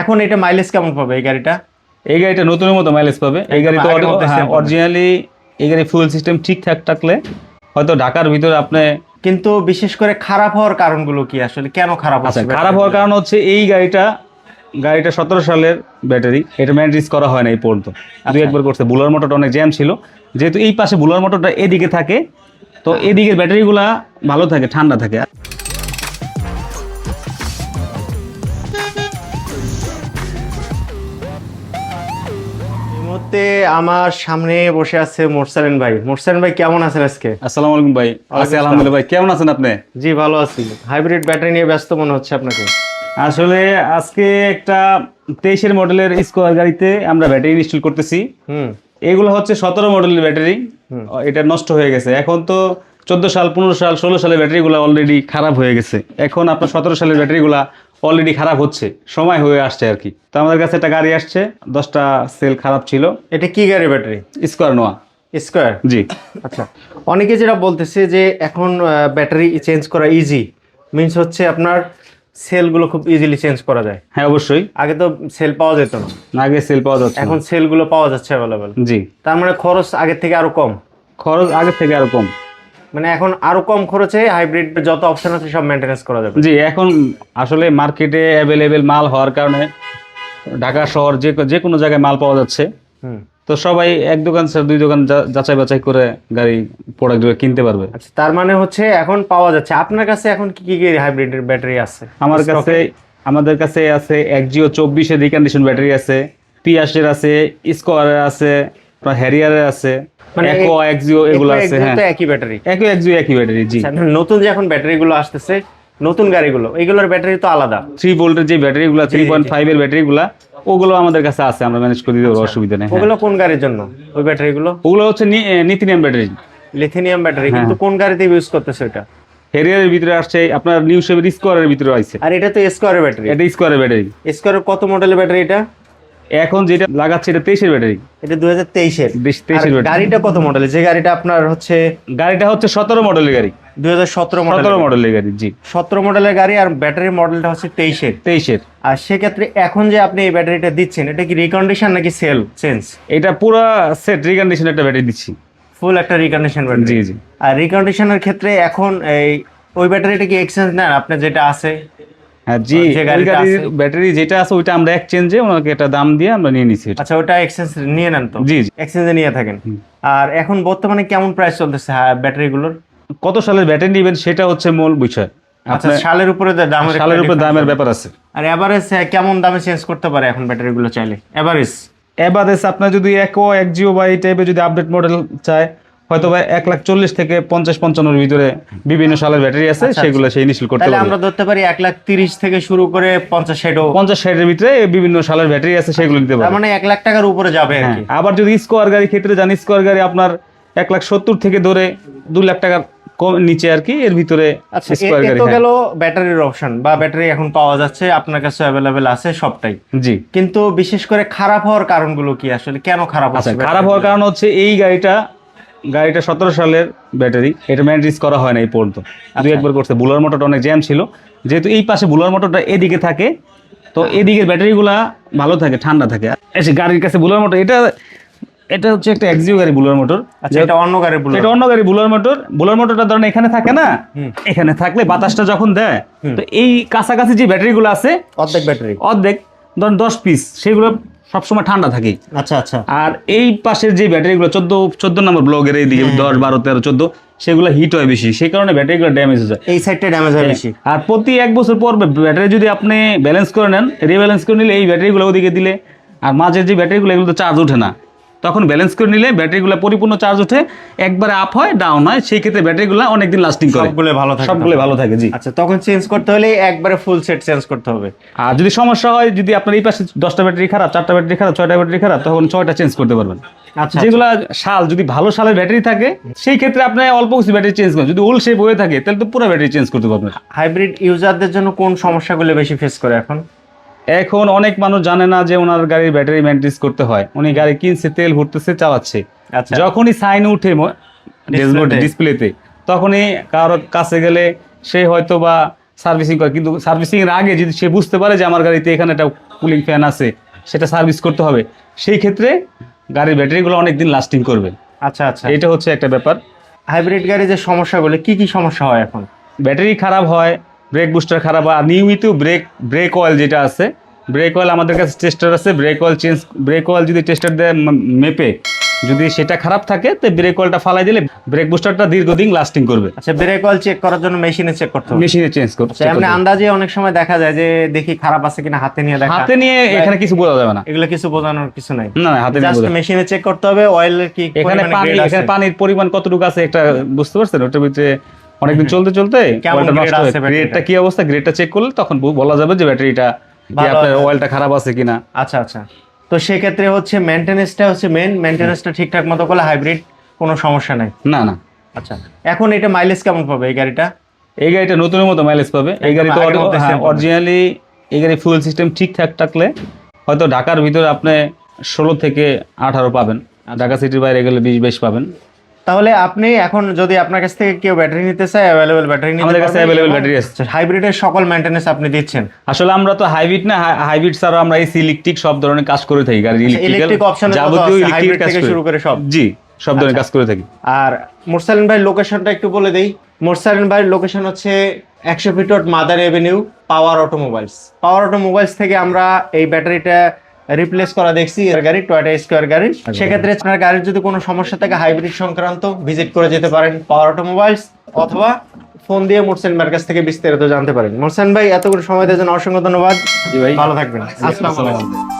এখন এটা মাইলেজ কেমন পাবে এই গাড়িটা? এই গাড়িটা নতুনের মতো মাইলেজ পাবে। এই গাড়ি তো আগের মতো অরিজিনালি এই গাড়ি ফুয়েল সিস্টেম ঠিকঠাক থাকলে হয়তো ঢাকার ভিতরে আপনি কিন্তু বিশেষ করে খারাপ হওয়ার কারণগুলো কি আসলে? কেন খারাপ আচ্ছা হচ্ছে খারাপ হওয়ার কারণ হচ্ছে এই গাড়িটা গাড়িটা সতেরো সালের ব্যাটারি এটা মেনটেন্স করা হয় না এই পর্যন্ত। আচ্ছা। দুই একবার করছে। বুলার মোটরটা অনেক জ্যাম ছিল। যেহেতু এই পাশে বুলার মোটরটা এদিকে থাকে তো এদিকের ব্যাটারিগুলা ভালো থাকে ঠান্ডা থাকে। মুহূর্তে আমার সামনে বসে আছে মোরসালেন ভাই। মোরসালেন ভাই কেমন আছেন আজকে? আসসালামু আলাইকুম ভাই। আছি আলহামদুলিল্লাহ ভাই কেমন আছেন আপনি? জি ভালো আছি। হাইব্রিড ব্যাটারি নিয়ে ব্যস্ত মনে হচ্ছে আপনাকে। আসলে আজকে একটা তেইশের মডেলের স্কোয়ার গাড়িতে আমরা ব্যাটারি ইনস্টল করতেছি। হুম। এগুলো হচ্ছে সতেরো মডেলের ব্যাটারি। এটা নষ্ট হয়ে গেছে। এখন তো চোদ্দ সাল পনেরো সাল ষোলো সালের ব্যাটারিগুলো অলরেডি খারাপ হয়ে গেছে। এখন আপনার সতেরো সালের ব্যাটারিগুলা অলরেডি খারাপ হচ্ছে সময় হয়ে আসছে আর কি। তো আমাদের কাছে একটা গাড়ি আসছে দশটা সেল খারাপ ছিল। এটা কি গাড়ি ব্যাটারি? স্কোয়ার নোয়া স্কোয়ার জি। আচ্ছা অনেকে যেটা বলতেছে যে এখন ব্যাটারি চেঞ্জ করা ইজি মিন্স হচ্ছে আপনার সেলগুলো খুব ইজিলি চেঞ্জ করা যায়। হ্যাঁ অবশ্যই। আগে তো সেল পাওয়া যেত না। আগে সেল পাওয়া যাচ্ছে এখন সেলগুলো পাওয়া যাচ্ছে অ্যাভেলেবেল জি। তার মানে খরচ আগের থেকে আরও কম। খরচ আগের থেকে আরও কম। মানে এখন আরও কম খরচে হাইব্রিড যত অপশন আছে সব মেনটেন্স করা যাবে। জি এখন আসলে মার্কেটে অ্যাভেলেবেল মাল হওয়ার কারণে ঢাকা শহর যে যে কোনো জায়গায় মাল পাওয়া যাচ্ছে। তো সবাই এক দোকান স্যার দুই দোকান যাচাই বাছাই করে গাড়ি প্রোডাক্ট কিনতে পারবে। আচ্ছা তার মানে হচ্ছে এখন পাওয়া যাচ্ছে। আপনার কাছে এখন কি কি হাইব্রিডের ব্যাটারি আছে? আমার কাছে আমাদের কাছে আছে একজিও চব্বিশের রিকন্ডিশন ব্যাটারি আছে পিয়াসের আছে স্কোয়ারের আছে আপনার হ্যারিয়ারের আছে। মানে একো একজিও এগুলো আছে হ্যাঁ। একই ব্যাটারি। একই একজিও একই ব্যাটারি জি। আচ্ছা, নতুন যে এখন ব্যাটারিগুলো আসতেছে নতুন গাড়িগুলো এইগুলোর ব্যাটারি তো আলাদা। থ্রি ভোল্টের যে ব্যাটারিগুলো থ্রি পয়েন্ট ফাইভ এর ব্যাটারিগুলো ওগুলো আমাদের কাছে আছে আমরা ম্যানেজ করে দিতে অসুবিধা নেই হ্যাঁ। ওগুলো কোন গাড়ির জন্য ওই ব্যাটারিগুলো? ওগুলো হচ্ছে নিতিনিয়াম ব্যাটারি। লিথিনিয়াম ব্যাটারি কিন্তু হ্যাঁ। কোন গাড়িতে ইউজ করতেছে ওটা ভিতরে আসছে আপনার নিউ স্কোয়ারের ভিতরে আর এটা তো স্কোয়ারের ব্যাটারি। এটা স্কোয়ারের ব্যাটারি। স্কোয়ারের কত মডেলের ব্যাটারি এটা? এখন যেটা লাগাচ্ছে এটা তেইশের ব্যাটারি। এটা দুই হাজার তেইশের তেইশের গাড়িটা কত মডেলের যে গাড়িটা আপনার হচ্ছে গাড়িটা হচ্ছে সতেরো মডেলের গাড়ি। দুই হাজার সতেরো মডেল সতেরো মডেলের গাড়ি জি। সতেরো মডেলের গাড়ি আর ব্যাটারি মডেলটা হচ্ছে তেইশের। তেইশের। আর সেক্ষেত্রে এখন যে আপনি এই ব্যাটারিটা দিচ্ছেন এটা কি রিকন্ডিশন নাকি সেল চেঞ্জ এটা পুরো সেট রিকন্ডিশন একটা ব্যাটারি দিচ্ছি। ফুল একটা রিকন্ডিশন ব্যাটারি। জি জি। আর রিকন্ডিশনের ক্ষেত্রে এখন এই ওই ব্যাটারিটা কি এক্সচেঞ্জ নেন? আপনার যেটা আছে? জি যে ওই গাড়িটা গাড়ির আছে। ব্যাটারি যেটা আছে ওইটা আমরা এক্সচেঞ্জে ওনাকে একটা দাম দিয়ে আমরা নিয়ে নিছি আচ্ছা ওটা এক্সচেঞ্জ নিয়ে নেন তো? জি জি। এক্সচেঞ্জে নিয়ে থাকেন। আর এখন বর্তমানে কেমন প্রাইস চলতেছে ব্যাটারিগুলোর? কত সালের ব্যাটারি নেবেন সেটা হচ্ছে মূল বিষয়। আচ্ছা সালের উপরে দামের সালের উপর দামের ব্যাপার আছে। আর এভারেজ কেমন দামে চেঞ্জ করতে পারে এখন ব্যাটারিগুলো চাইলে? এভারেজ এবারেস আপনার যদি একো এক জিও বা এই টাইপের যদি আপডেট মডেল চায় হয়তো বা এক লাখ চল্লিশ থেকে পঞ্চাশ পঞ্চান্নর ভিতরে বিভিন্ন সালের ব্যাটারি আছে সেগুলো সেই ইনস্টল করতে আচ্ছা, পারবে। আমরা ধরতে পারি এক লাখ তিরিশ থেকে শুরু করে পঞ্চাশ ষাটও পঞ্চাশ ষাটের ভিতরে বিভিন্ন সালের ব্যাটারি আছে সেগুলো নিতে তার পারবে। মানে এক লাখ টাকার উপরে যাবে হ্যাঁ আবার যদি স্কোয়ার গাড়ি ক্ষেত্রে যান স্কোয়ার গাড়ি আপনার এক লাখ সত্তর থেকে ধরে দু লাখ টাকার কম নিচে আর কি এর ভিতরে আচ্ছা স্কোয়ার গাড়ি তো হ্যাঁ। গেল ব্যাটারির অপশন বা ব্যাটারি এখন পাওয়া যাচ্ছে আপনার কাছে অ্যাভেলেবেল আছে সবটাই। জি। কিন্তু বিশেষ করে খারাপ হওয়ার কারণগুলো কি আসলে? কেন খারাপ আচ্ছা হচ্ছে খারাপ হওয়ার কারণ হচ্ছে এই গাড়িটা গাড়িটা সতেরো সালের ব্যাটারি। এটা মেনটেন্স করা হয় না এই পর্যন্ত। আচ্ছা। দুই একবার করছে। বুলার মোটরটা অনেক জ্যাম ছিল। যেহেতু এই পাশে বুলার মোটরটা এদিকে থাকে তো এদিকের ব্যাটারিগুলা ভালো থাকে ঠান্ডা থাকে। এসে গাড়ির কাছে বুলার মোটর এটা এটা হচ্ছে একটা এক্সিও গাড়ি বুলার মোটর। আচ্ছা এটা অন্য গাড়ি বলে এটা অন্য গাড়ি বুলার মোটর। বুলার মোটরটা ধরেন এখানে থাকে না এখানে থাকলে বাতাসটা যখন দেয় তো এই কাছাকাছি যে ব্যাটারিগুলো আছে অর্ধেক ব্যাটারি। অর্ধেক ধরেন দশ পিস সেগুলো সবসময় ঠান্ডা থাকে। আচ্ছা আচ্ছা। আর এই পাশের যে ব্যাটারিগুলো চোদ্দ চোদ্দ নম্বর ব্লগের এই দিকে দশ বারো তেরো চোদ্দ সেগুলো হিট হয় বেশি। সেই কারণে ব্যাটারিগুলো ড্যামেজ হয়ে যায়। এই সাইডটা ড্যামেজ হয় বেশি। আর প্রতি এক বছর পর ব্যাটারি যদি আপনি ব্যালেন্স করে নেন রিব্যালেন্স করে নিলে এই ব্যাটারিগুলো ওদিকে দিলে আর মাঝের যে ব্যাটারিগুলো এগুলো তো চার্জ ওঠে না। তখন ব্যালেন্স করে নিলে ব্যাটারিগুলো পরিপূর্ণ চার্জ ওঠে একবারে আপ হয় ডাউন হয় সেই ক্ষেত্রে ব্যাটারিগুলো অনেকদিন লাস্টিং করে। সবগুলো ভালো থাকে সবগুলো ভালো থাকে জি। আচ্ছা তখন চেঞ্জ করতে হলে একবারে ফুল সেট চেঞ্জ করতে হবে। আর যদি সমস্যা হয় যদি আপনার এই পাশে দশটা ব্যাটারি খারাপ চারটা ব্যাটারি খারাপ ছয়টা ব্যাটারি খারাপ তখন ছয়টা চেঞ্জ করতে পারবেন। আচ্ছা যেগুলা শাল যদি ভালো শালের ব্যাটারি থাকে সেই ক্ষেত্রে আপনি অল্প কিছু ব্যাটারি চেঞ্জ করেন যদি ওল শেপ হয়ে থাকে তাহলে তো পুরো ব্যাটারি চেঞ্জ করতে পারবেন। হাইব্রিড ইউজারদের জন্য কোন সমস্যাগুলো বেশি ফেস করে এখন? এখন অনেক মানুষ জানে না যে ওনার গাড়ির ব্যাটারি মেনটেন্স করতে হয়। উনি গাড়ি কিনছে তেল ভরতেছে চালাচ্ছে। আচ্ছা। যখনই সাইন উঠে ডিসপ্লেতে তখনই কারোর কাছে গেলে সে হয়তো বা সার্ভিসিং করে। কিন্তু সার্ভিসিং এর আগে যদি সে বুঝতে পারে যে আমার গাড়িতে এখানে একটা কুলিং ফ্যান আছে সেটা সার্ভিস করতে হবে সেই ক্ষেত্রে গাড়ির ব্যাটারিগুলো অনেক দিন লাস্টিং করবে। আচ্ছা আচ্ছা। এটা হচ্ছে একটা ব্যাপার। হাইব্রিড গাড়ি যে সমস্যাগুলো কি কি সমস্যা হয় এখন? ব্যাটারি খারাপ হয় ব্রেক বুস্টার খারাপ আর নিয়মিত ব্রেক ব্রেক অয়েল যেটা আছে ব্রেক অয়েল আমাদের কাছে টেস্টার আছে brake oil change brake oil যদি টেস্টার দেয় মেপে যদি সেটা খারাপ থাকে তো ব্রেক অয়েলটা ফালাই দিলে ব্রেক বুস্টারটা দীর্ঘদিন লাস্টিং করবে। আচ্ছা ব্রেক অয়েল চেক করার জন্য মেশিনে চেক করতে হবে। মেশিনে চেঞ্জ করতে আচ্ছা, এমনি আন্দাজে অনেক সময় দেখা যায় যে দেখি খারাপ আছে কিনা হাতে নিয়ে দেখা। হাতে নিয়ে এখানে কিছু বোঝা যাবে না। এগুলো কিছু বোঝানোর কিছু নাই। না না, হাতে নিয়ে জাস্ট মেশিনে চেক করতে হবে অয়েলের কি এখানে পানি? এখানে পানির পরিমাণ কতটুকু আছে একটা বুঝতে পারছেন? ওটার ভিতরে অনেকদিন চলতে চলতে হয় গ্রেডটা কি অবস্থা? গ্রেডটা চেক করলে তখন বলা যাবে যে ব্যাটারিটা আপনার। অয়েলটা খারাপ আছে কিনা। আচ্ছা আচ্ছা। তো সেক্ষেত্রে হচ্ছে মেনটেনেন্সটা হচ্ছে মেন মেনটেনেন্সটা ঠিকঠাক মতো করলে হাইব্রিড কোনো সমস্যা নাই? না না। আচ্ছা। এখন এটা মাইলেজ কেমন পাবে এই গাড়িটা? এই গাড়িটা নতুনের মতো মাইলেজ পাবে। এই একদম গাড়ি তো আগের মতো same পাবে। অরিজিনালি এই গাড়ি ফুয়েল সিস্টেম ঠিকঠাক থাকলে হয়তো ঢাকার ভিতরে আপনি ষোলো থেকে আঠারো পাবেন। আচ্ছা। ঢাকা সিটির বাইরে গেলে বিশ বাইশ পাবেন। তাহলে আপনি এখন যদি আপনার কাছ থেকে কেউ ব্যাটারি নিতে চায় অ্যাভেলেবল ব্যাটারি নিতে আমাদের কাছে available battery আছে। হাইব্রিডের সকল মেনটেনেন্স আপনি দিচ্ছেন আসলে আমরা তো হাইব্রিড না হাইব্রিড ছাড়াও আমরা এই ইলেকট্রিক সব ধরনের কাজ করে থাকি option এর মতো যাবতীয় ইলেকট্রিক কাজ থেকে শুরু করে সব। জি সব ধরনের আচ্ছা। কাজ করে থাকি আর মোরসালিন ভাই লোকেশনটা একটু বলে দেই মোরসালিন ভাইয়ের লোকেশন হচ্ছে একশো feet mother avenue power automobiles power automobiles থেকে আমরা এই ব্যাটারিটা রিপ্লেস করা দেখছি এর গাড়ি টয়টা স্কোয়ার গাড়ি। সেক্ষেত্রে আপনার গাড়ির যদি কোনো সমস্যা থাকে হাইব্রিড সংক্রান্ত ভিজিট করে যেতে পারেন পাওয়ার অটোমোবাইলস অথবা ফোন দিয়ে মোরসেন ভাইয়ের কাছ থেকে বিস্তারিত জানতে পারেন। মোরসেন ভাই এতগুলো সময় দেওয়ার জন্য অসংখ্য ধন্যবাদ। ভালো থাকবেন। আসসালামু আসসালামু আলাইকুম।